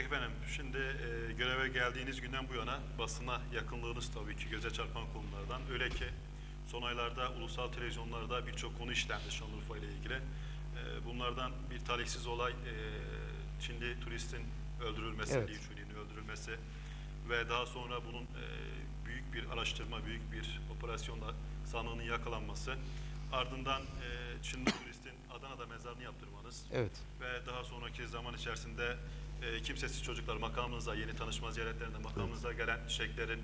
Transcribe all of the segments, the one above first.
Peki efendim, şimdi e, göreve geldiğiniz günden bu yana basına yakınlığınız tabii ki göze çarpan konulardan. Öyle ki son aylarda ulusal televizyonlarda birçok konu işlendi Şanlıurfa ile ilgili. E, bunlardan bir talihsiz olay e, Çinli turistin öldürülmesi, Evet. Li Chun'in öldürülmesi ve daha sonra bunun e, büyük bir araştırma, büyük bir operasyonla sanığının yakalanması. Ardından e, Çinli turistin Adana'da mezarını yaptırmanız Evet. ve daha sonraki zaman içerisinde e, kimsesiz çocuklar makamınıza yeni tanışma ziyaretlerinde makamınıza gelen çiçeklerin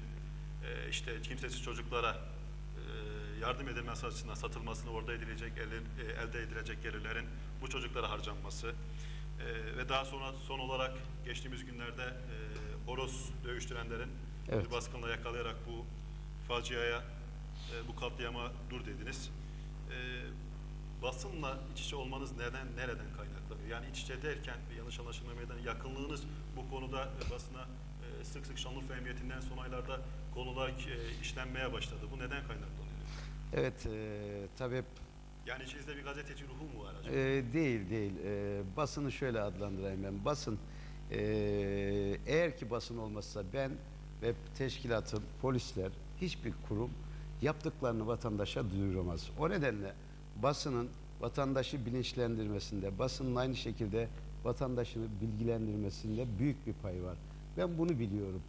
e, işte kimsesiz çocuklara e, yardım edilmesi açısından satılmasını orada edilecek elde, e, elde edilecek gelirlerin bu çocuklara harcanması e, ve daha sonra son olarak geçtiğimiz günlerde e, horoz dövüştürenlerin Evet. bir baskınla yakalayarak bu faciaya e, bu katliama dur dediniz. E, basınla iç içe olmanız neden nereden kaynaklanıyor? Yani iç içe derken bir yanlış anlaşılma meydana yakınlığınız bu konuda e, basına e, sık sık Şanlıurfa Emniyetinden son aylarda konular e, işlenmeye başladı. Bu neden kaynaklanıyor? Evet, e, tabii Yani içinizde bir gazeteci ruhu mu var acaba? e, değil değil. E, basını şöyle adlandırayım ben. Basın, e, eğer ki basın olmazsa ben ve teşkilatım, polisler, hiçbir kurum yaptıklarını vatandaşa duyuramaz. O nedenle basının vatandaşı bilinçlendirmesinde, basının aynı şekilde vatandaşını bilgilendirmesinde büyük bir pay var. Ben bunu biliyorum.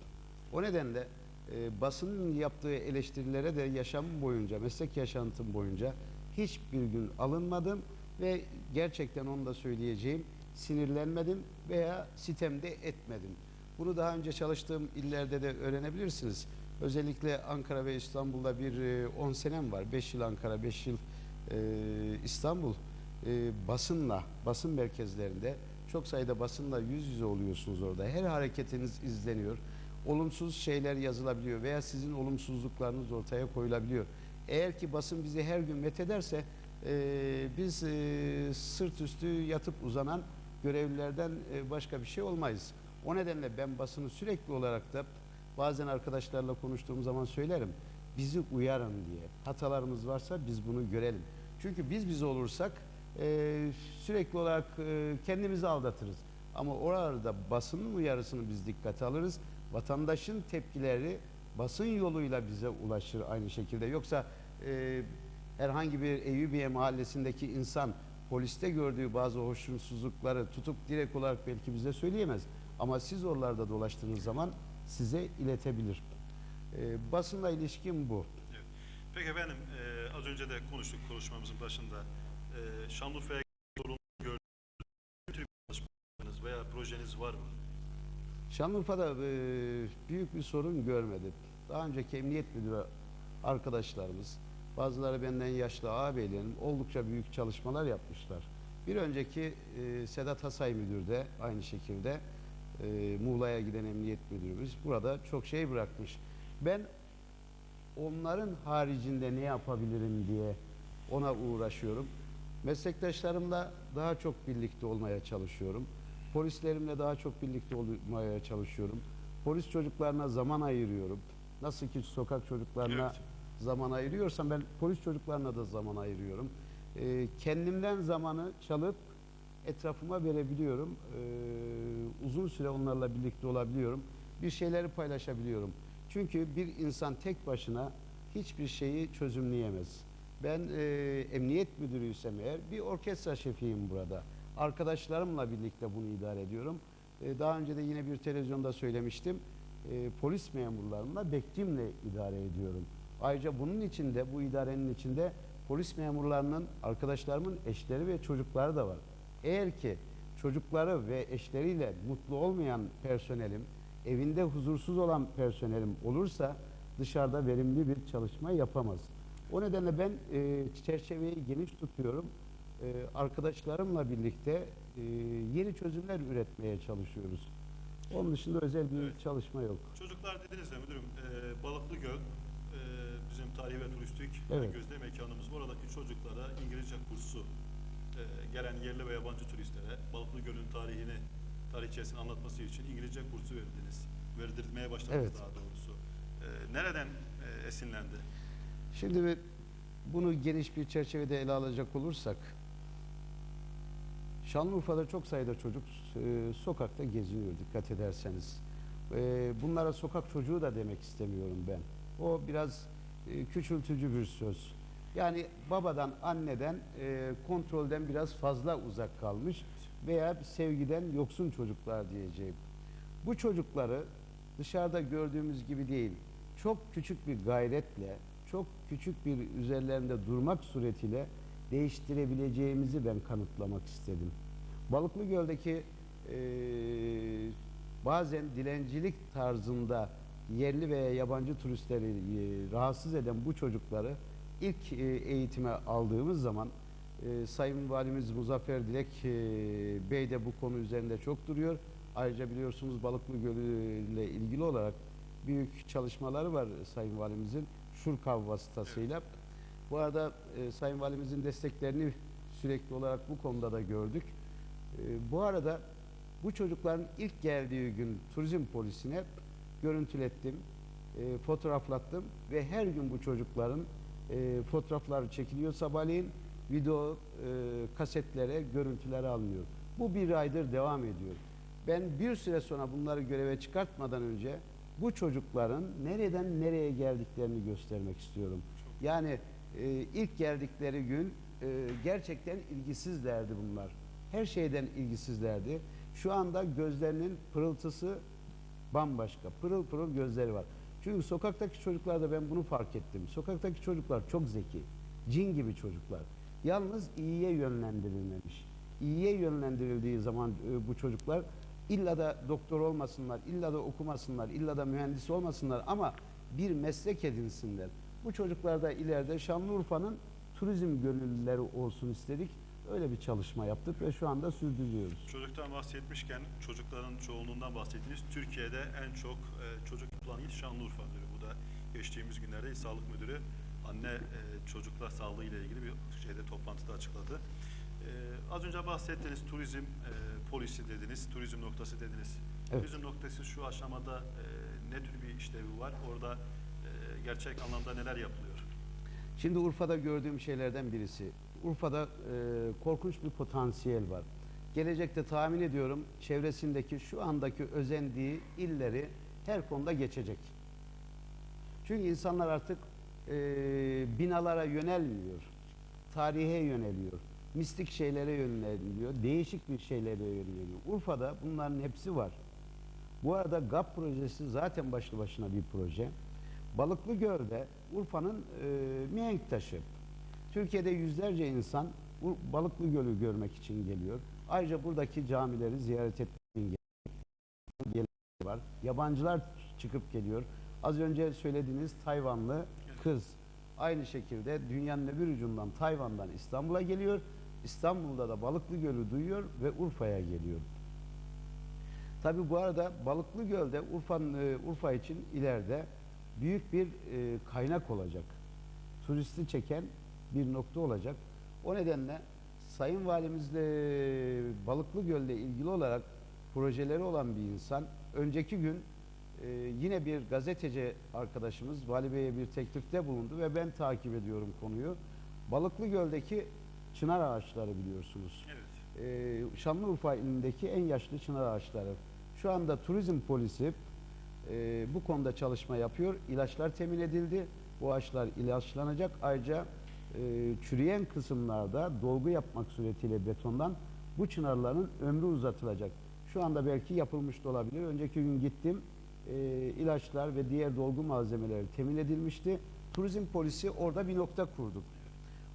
O nedenle e, basının yaptığı eleştirilere de yaşamım boyunca, meslek yaşantım boyunca hiçbir gün alınmadım ve gerçekten onu da söyleyeceğim sinirlenmedim veya sitemde etmedim. Bunu daha önce çalıştığım illerde de öğrenebilirsiniz. Özellikle Ankara ve İstanbul'da bir e, 10 senem var. 5 yıl Ankara, 5 yıl e, İstanbul. E, basınla, basın merkezlerinde çok sayıda basınla yüz yüze oluyorsunuz orada. Her hareketiniz izleniyor. Olumsuz şeyler yazılabiliyor veya sizin olumsuzluklarınız ortaya koyulabiliyor. Eğer ki basın bizi her gün methederse e, biz e, sırt üstü yatıp uzanan görevlilerden e, başka bir şey olmayız. O nedenle ben basını sürekli olarak da bazen arkadaşlarla konuştuğum zaman söylerim. Bizi uyarın diye. Hatalarımız varsa biz bunu görelim. Çünkü biz biz olursak e, sürekli olarak e, kendimizi aldatırız. Ama orada basının uyarısını biz dikkate alırız. Vatandaşın tepkileri basın yoluyla bize ulaşır aynı şekilde. Yoksa e, herhangi bir Eyyubiye mahallesindeki insan poliste gördüğü bazı hoşnutsuzlukları tutup direkt olarak belki bize söyleyemez. Ama siz oralarda dolaştığınız zaman size iletebilir. E, basınla ilişkin bu. Peki efendim e, az önce de konuştuk konuşmamızın başında. E, Şanlıurfa'ya gördüğünüz veya projeniz var mı? Şanlıurfa'da e, büyük bir sorun görmedim. Daha önceki emniyet müdürü arkadaşlarımız, bazıları benden yaşlı ağabeylerim oldukça büyük çalışmalar yapmışlar. Bir önceki e, Sedat Hasay müdür de aynı şekilde e, Muğla'ya giden emniyet müdürümüz burada çok şey bırakmış. Ben onların haricinde ne yapabilirim diye ona uğraşıyorum. Meslektaşlarımla daha çok birlikte olmaya çalışıyorum. Polislerimle daha çok birlikte olmaya çalışıyorum. Polis çocuklarına zaman ayırıyorum. Nasıl ki sokak çocuklarına Evet. zaman ayırıyorsam ben polis çocuklarına da zaman ayırıyorum. Ee, kendimden zamanı çalıp etrafıma verebiliyorum. Ee, uzun süre onlarla birlikte olabiliyorum. Bir şeyleri paylaşabiliyorum. Çünkü bir insan tek başına hiçbir şeyi çözümleyemez. Ben e, emniyet müdürüysem eğer bir orkestra şefiyim burada. Arkadaşlarımla birlikte bunu idare ediyorum. E, daha önce de yine bir televizyonda söylemiştim. E, polis memurlarımla bektimle idare ediyorum. Ayrıca bunun içinde, bu idarenin içinde polis memurlarının, arkadaşlarımın eşleri ve çocukları da var. Eğer ki çocukları ve eşleriyle mutlu olmayan personelim, evinde huzursuz olan personelim olursa dışarıda verimli bir çalışma yapamaz. O nedenle ben e, çerçeveyi geniş tutuyorum. E, arkadaşlarımla birlikte e, yeni çözümler üretmeye çalışıyoruz. Onun dışında özel bir Evet. çalışma yok. Çocuklar dediniz de müdürüm, e, Balıklı Göl e, bizim tarihi ve turistik Evet. gözde mekanımız. Oradaki çocuklara İngilizce kursu e, gelen yerli ve yabancı turistlere Balıklı Göl'ün tarihini, tarihçesini anlatması için İngilizce kursu verdiniz. Verdirmeye başladınız Evet. daha doğrusu. E, nereden e, esinlendi? Şimdi bunu geniş bir çerçevede ele alacak olursak Şanlıurfa'da çok sayıda çocuk e, sokakta geziniyor dikkat ederseniz. E, bunlara sokak çocuğu da demek istemiyorum ben. O biraz e, küçültücü bir söz. Yani babadan, anneden, e, kontrolden biraz fazla uzak kalmış veya sevgiden yoksun çocuklar diyeceğim. Bu çocukları dışarıda gördüğümüz gibi değil, çok küçük bir gayretle, çok küçük bir üzerlerinde durmak suretiyle değiştirebileceğimizi ben kanıtlamak istedim. Balıklı Göl'deki eee, bazen dilencilik tarzında yerli veya yabancı turistleri eee, rahatsız eden bu çocukları ilk eee, eğitime aldığımız zaman eee, Sayın Valimiz Muzaffer Dilek eee, Bey de bu konu üzerinde çok duruyor. Ayrıca biliyorsunuz Balıklı Gölü ile ilgili olarak büyük çalışmaları var Sayın Valimizin Şurkav vasıtasıyla. Bu arada e, Sayın Valimizin desteklerini sürekli olarak bu konuda da gördük. E, bu arada bu çocukların ilk geldiği gün turizm polisine görüntülettim, e, fotoğraflattım ve her gün bu çocukların e, fotoğrafları çekiliyor sabahleyin, video e, kasetlere, görüntüleri alınıyor. Bu bir aydır devam ediyor. Ben bir süre sonra bunları göreve çıkartmadan önce bu çocukların nereden nereye geldiklerini göstermek istiyorum. Yani e, ilk geldikleri gün e, gerçekten ilgisizlerdi bunlar. Her şeyden ilgisizlerdi. Şu anda gözlerinin pırıltısı bambaşka. Pırıl pırıl gözleri var. Çünkü sokaktaki çocuklarda ben bunu fark ettim. Sokaktaki çocuklar çok zeki. Cin gibi çocuklar. Yalnız iyiye yönlendirilmemiş. İyiye yönlendirildiği zaman e, bu çocuklar illa da doktor olmasınlar, illa da okumasınlar, illa da mühendis olmasınlar ama bir meslek edinsinler. Bu çocuklar da ileride Şanlıurfa'nın turizm gönüllüleri olsun istedik. Öyle bir çalışma yaptık ve şu anda sürdürüyoruz. Çocuktan bahsetmişken çocukların çoğunluğundan bahsettiniz. Türkiye'de en çok e, çocuk yapılan il Şanlıurfa Müdürü. Bu da geçtiğimiz günlerde Sağlık Müdürü anne e, çocuklar sağlığı ile ilgili bir şeyde toplantıda açıkladı. E, az önce bahsettiğiniz turizm e, polisi dediniz, turizm noktası dediniz. Evet. Turizm noktası şu aşamada e, ne tür bir işlevi var? Orada e, gerçek anlamda neler yapılıyor? Şimdi Urfa'da gördüğüm şeylerden birisi. Urfa'da e, korkunç bir potansiyel var. Gelecekte tahmin ediyorum çevresindeki şu andaki özendiği illeri her konuda geçecek. Çünkü insanlar artık e, binalara yönelmiyor. Tarihe yöneliyor. Mistik şeylere yöneliyor. Değişik bir şeylere yöneliyor. Urfa'da bunların hepsi var. Bu arada GAP projesi zaten başlı başına bir proje. Balıklı Göl'de Urfa'nın e, mihenk taşı. Türkiye'de yüzlerce insan Balıklı Göl'ü görmek için geliyor. Ayrıca buradaki camileri ziyaret etmek için gelen var. Yabancılar çıkıp geliyor. Az önce söylediğiniz Tayvanlı kız aynı şekilde dünyanın öbür ucundan Tayvan'dan İstanbul'a geliyor. İstanbul'da da Balıklı Göl'ü duyuyor ve Urfa'ya geliyor. Tabi bu arada Balıklı Göl'de Urfa'nın e, Urfa için ileride büyük bir e, kaynak olacak. Turisti çeken bir nokta olacak. O nedenle Sayın Valimizle Balıklı Göl'le ilgili olarak projeleri olan bir insan önceki gün e, yine bir gazeteci arkadaşımız Vali Bey'e bir teklifte bulundu ve ben takip ediyorum konuyu. Balıklı Göl'deki çınar ağaçları biliyorsunuz. Evet. Ee, Şanlıurfa ilindeki en yaşlı çınar ağaçları. Şu anda turizm polisi e, bu konuda çalışma yapıyor. İlaçlar temin edildi. Bu ağaçlar ilaçlanacak. Ayrıca e, çürüyen kısımlarda dolgu yapmak suretiyle betondan bu çınarların ömrü uzatılacak. Şu anda belki yapılmış da olabilir. Önceki gün gittim. E, ilaçlar ve diğer dolgu malzemeleri temin edilmişti. Turizm polisi orada bir nokta kurduk.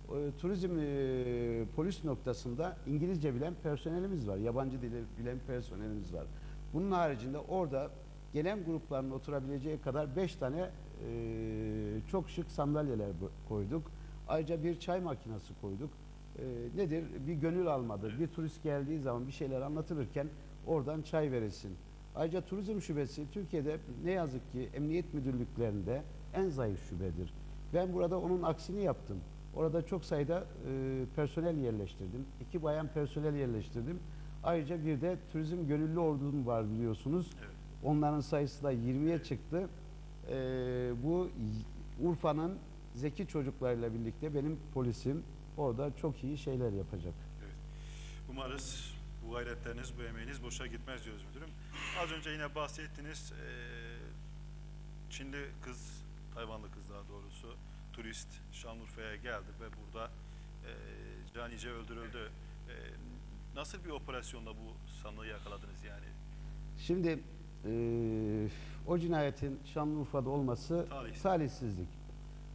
E, turizm e, polis noktasında İngilizce bilen personelimiz var. Yabancı dili bilen personelimiz var. Bunun haricinde orada gelen grupların oturabileceği kadar 5 tane e, çok şık sandalyeler koyduk. Ayrıca bir çay makinesi koyduk. E, nedir? Bir gönül almadır. Bir turist geldiği zaman bir şeyler anlatılırken oradan çay verilsin. Ayrıca turizm şubesi Türkiye'de ne yazık ki emniyet müdürlüklerinde en zayıf şubedir. Ben burada onun aksini yaptım. Orada çok sayıda e, personel yerleştirdim. İki bayan personel yerleştirdim. Ayrıca bir de turizm gönüllü ordum var biliyorsunuz. Evet. Onların sayısı da 20'ye çıktı. E, bu Urfa'nın zeki çocuklarıyla birlikte benim polisim orada çok iyi şeyler yapacak. Evet. Umarız bu gayretleriniz, bu emeğiniz boşa gitmez diyoruz müdürüm. Az önce yine bahsettiniz. e, Çinli kız, Tayvanlı kız daha doğrusu turist Şanlıurfa'ya geldi ve burada e, canice öldürüldü. E, nasıl bir operasyonla bu sanığı yakaladınız yani? Şimdi eee, o cinayetin Şanlıurfa'da olması Talihsiz. talihsizlik.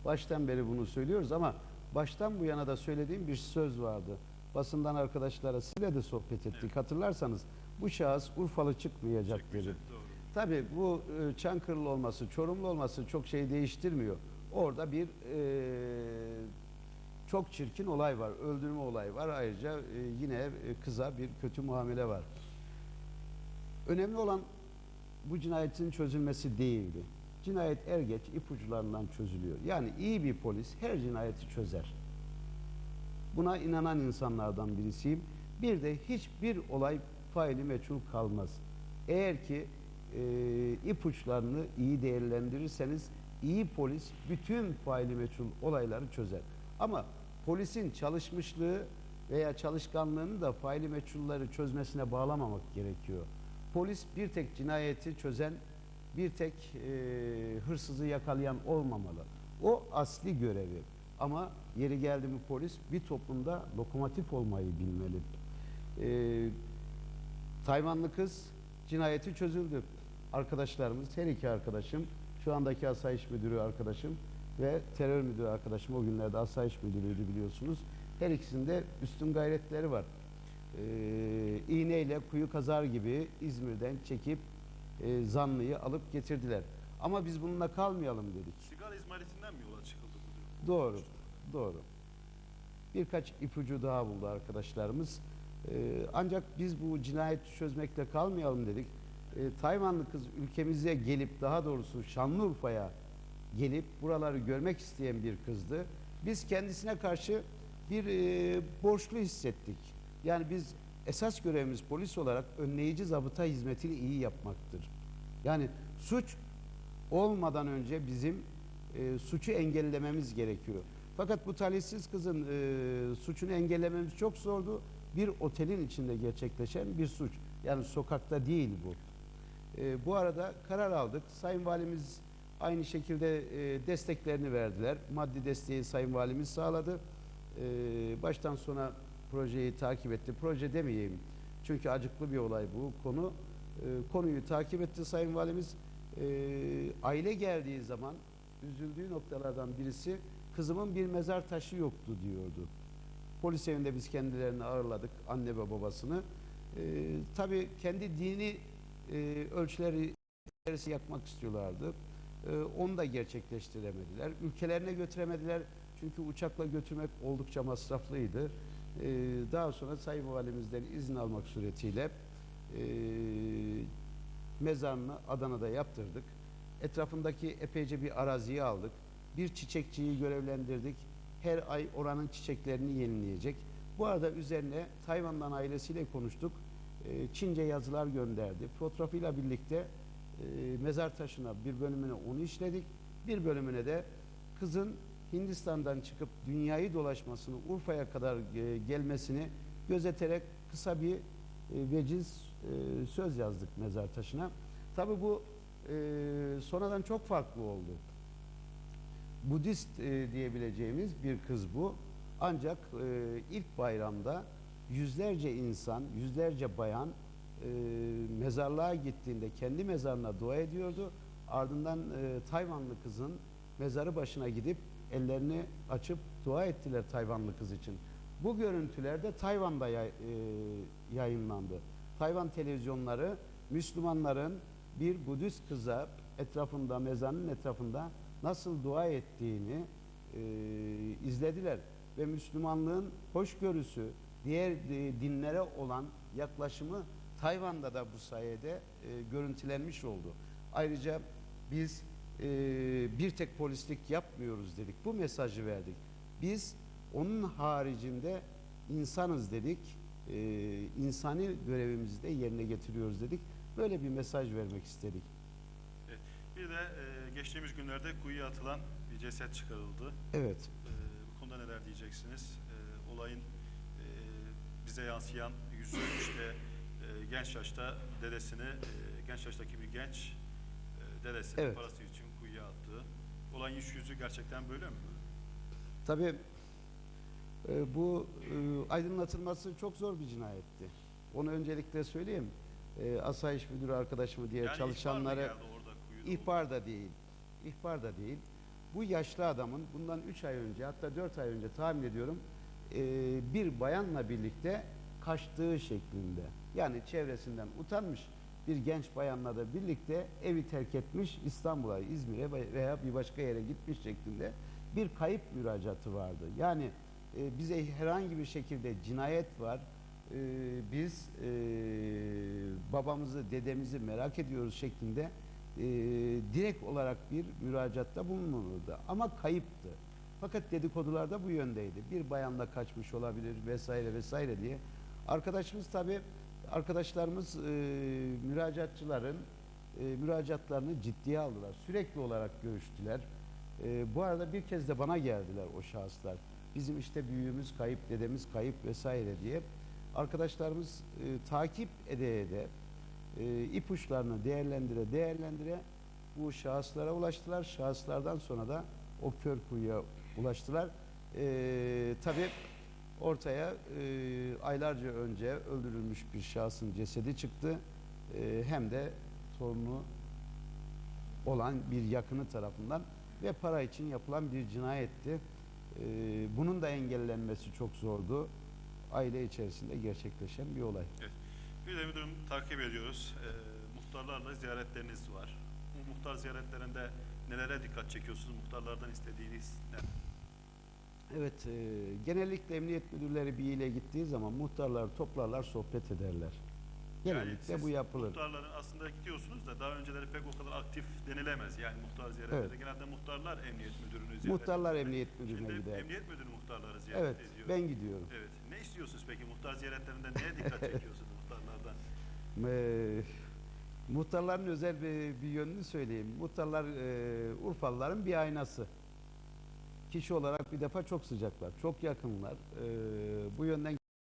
Baştan beri bunu söylüyoruz ama baştan bu yana da söylediğim bir söz vardı. Basından arkadaşlara sizinle de sohbet ettik. Evet. Hatırlarsanız bu şahıs Urfalı çıkmayacak dedi. Çekmece, Doğru. Tabii bu e, Çankırılı olması, Çorumlu olması çok şey değiştirmiyor. Orada bir e, çok çirkin olay var, öldürme olayı var. Ayrıca e, yine e, kıza bir kötü muamele var. Önemli olan bu cinayetin çözülmesi değildi. Cinayet er geç ipuçlarından çözülüyor. Yani iyi bir polis her cinayeti çözer. Buna inanan insanlardan birisiyim. Bir de hiçbir olay faili meçhul kalmaz. Eğer ki e, ipuçlarını iyi değerlendirirseniz iyi polis bütün faili meçhul olayları çözer. Ama polisin çalışmışlığı veya çalışkanlığını da faili meçhulları çözmesine bağlamamak gerekiyor. Polis bir tek cinayeti çözen, bir tek e, hırsızı yakalayan olmamalı. O asli görevi. Ama yeri geldi mi polis bir toplumda lokomotif olmayı bilmeli. E, Tayvanlı kız cinayeti çözüldü. Arkadaşlarımız, her iki arkadaşım, şu andaki asayiş müdürü arkadaşım ve terör müdürü arkadaşım o günlerde asayiş müdürüydü biliyorsunuz. Her ikisinde üstün gayretleri var. Ee, iğneyle kuyu kazar gibi İzmir'den çekip e, zanlıyı alıp getirdiler. Ama biz bununla kalmayalım dedik. Sigara izmaritinden mi yola çıkıldı? Doğru, doğru. Birkaç ipucu daha buldu arkadaşlarımız. Ee, ancak biz bu cinayeti çözmekle kalmayalım dedik. Ee, Tayvanlı kız ülkemize gelip daha doğrusu Şanlıurfa'ya gelip buraları görmek isteyen bir kızdı. Biz kendisine karşı bir e, borçlu hissettik. Yani biz esas görevimiz polis olarak önleyici zabıta hizmetini iyi yapmaktır. Yani suç olmadan önce bizim e, suçu engellememiz gerekiyor. Fakat bu talihsiz kızın e, suçunu engellememiz çok zordu. Bir otelin içinde gerçekleşen bir suç. Yani sokakta değil bu. E, bu arada karar aldık. Sayın Valimiz aynı şekilde e, desteklerini verdiler. Maddi desteği Sayın Valimiz sağladı. E, baştan sona projeyi takip etti. Proje demeyeyim. Çünkü acıklı bir olay bu konu. E, konuyu takip etti Sayın Valimiz. E, aile geldiği zaman üzüldüğü noktalardan birisi kızımın bir mezar taşı yoktu diyordu. Polis evinde biz kendilerini ağırladık, anne ve babasını. E, tabii kendi dini e, ölçüleri yakmak istiyorlardı. E, onu da gerçekleştiremediler. Ülkelerine götüremediler çünkü uçakla götürmek oldukça masraflıydı. E, daha sonra Sayın Valimizden izin almak suretiyle e, mezarını Adana'da yaptırdık. Etrafındaki epeyce bir araziyi aldık. Bir çiçekçiyi görevlendirdik. Her ay oranın çiçeklerini yenileyecek. Bu arada üzerine Tayvan'dan ailesiyle konuştuk. E, Çince yazılar gönderdi. Fotoğrafıyla birlikte e, mezar taşına bir bölümüne onu işledik. Bir bölümüne de kızın Hindistan'dan çıkıp dünyayı dolaşmasını, Urfa'ya kadar e, gelmesini gözeterek kısa bir e, veciz söz yazdık mezar taşına. Tabi bu e, sonradan çok farklı oldu. Budist e, diyebileceğimiz bir kız bu. Ancak e, ilk bayramda yüzlerce insan, yüzlerce bayan e, mezarlığa gittiğinde kendi mezarına dua ediyordu. Ardından e, Tayvanlı kızın mezarı başına gidip ellerini açıp dua ettiler Tayvanlı kız için. Bu görüntüler de Tayvan'da yay- e, yayınlandı. Tayvan televizyonları Müslümanların bir Budist kıza etrafında, mezarının etrafında nasıl dua ettiğini e, izlediler. Ve Müslümanlığın hoşgörüsü, diğer e, dinlere olan yaklaşımı Tayvan'da da bu sayede e, görüntülenmiş oldu. Ayrıca biz e, bir tek polislik yapmıyoruz dedik. Bu mesajı verdik. Biz onun haricinde insanız dedik. E, insani görevimizi de yerine getiriyoruz dedik. Böyle bir mesaj vermek istedik. Evet. Bir de e, geçtiğimiz günlerde kuyuya atılan bir ceset çıkarıldı. Evet. E, bu konuda neler diyeceksiniz? E, olayın e, bize yansıyan yüzü işte e, genç yaşta dedesini, e, genç yaştaki bir genç e, dedesini Evet. parası için kuyuya attığı. Olan iş yüzü gerçekten böyle mi? Tabii e, bu e, aydınlatılması çok zor bir cinayetti. Onu öncelikle söyleyeyim. E, asayiş müdürü arkadaşımı diye Yani kuyuda? ihbar da değil. İhbar da değil. Bu yaşlı adamın bundan 3 ay önce hatta 4 ay önce tahmin ediyorum e, bir bayanla birlikte kaçtığı şeklinde. Yani çevresinden utanmış bir genç bayanla da birlikte evi terk etmiş İstanbul'a, İzmir'e veya bir başka yere gitmiş şeklinde bir kayıp müracaatı vardı. Yani e, bize herhangi bir şekilde cinayet var. E, biz e, babamızı, dedemizi merak ediyoruz şeklinde e, direkt olarak bir müracaatta bulunmadı. Ama kayıptı. Fakat dedikodular da bu yöndeydi. Bir bayanla kaçmış olabilir vesaire vesaire diye. Arkadaşımız tabi arkadaşlarımız e, müracaatçıların e, müracaatlarını ciddiye aldılar. Sürekli olarak görüştüler. E, bu arada bir kez de bana geldiler o şahıslar. Bizim işte büyüğümüz kayıp, dedemiz kayıp vesaire diye. Arkadaşlarımız e, takip ede ede e, ipuçlarını değerlendire değerlendire bu şahıslara ulaştılar. Şahıslardan sonra da o kör kuyuya ulaştılar. E, tabii ortaya e, aylarca önce öldürülmüş bir şahsın cesedi çıktı. E, hem de torunu olan bir yakını tarafından ve para için yapılan bir cinayetti. E, bunun da engellenmesi çok zordu. Aile içerisinde gerçekleşen bir olay. Bir de müdürüm takip ediyoruz. E, muhtarlarla ziyaretleriniz var. Bu muhtar ziyaretlerinde nelere dikkat çekiyorsunuz? Muhtarlardan istediğiniz ne? Evet, e, genellikle emniyet müdürleri bir ile gittiği zaman muhtarlar toplarlar, sohbet ederler. Genellikle siz bu yapılır. Muhtarların aslında gidiyorsunuz da daha önceleri pek o kadar aktif denilemez. Yani muhtar ziyaretleri Evet. genelde muhtarlar emniyet müdürünü ziyaret Muhtarlar ediyor. emniyet müdürüne Şimdi gider. emniyet müdürü muhtarları ziyaret Evet, ediyor. ben gidiyorum. Evet. Ne istiyorsunuz peki muhtar ziyaretlerinde neye dikkat çekiyorsunuz muhtarlardan? E, muhtarların özel bir, bir yönünü söyleyeyim. Muhtarlar e, Urfalıların bir aynası. Kişi olarak bir defa çok sıcaklar, çok yakınlar. E, bu yönden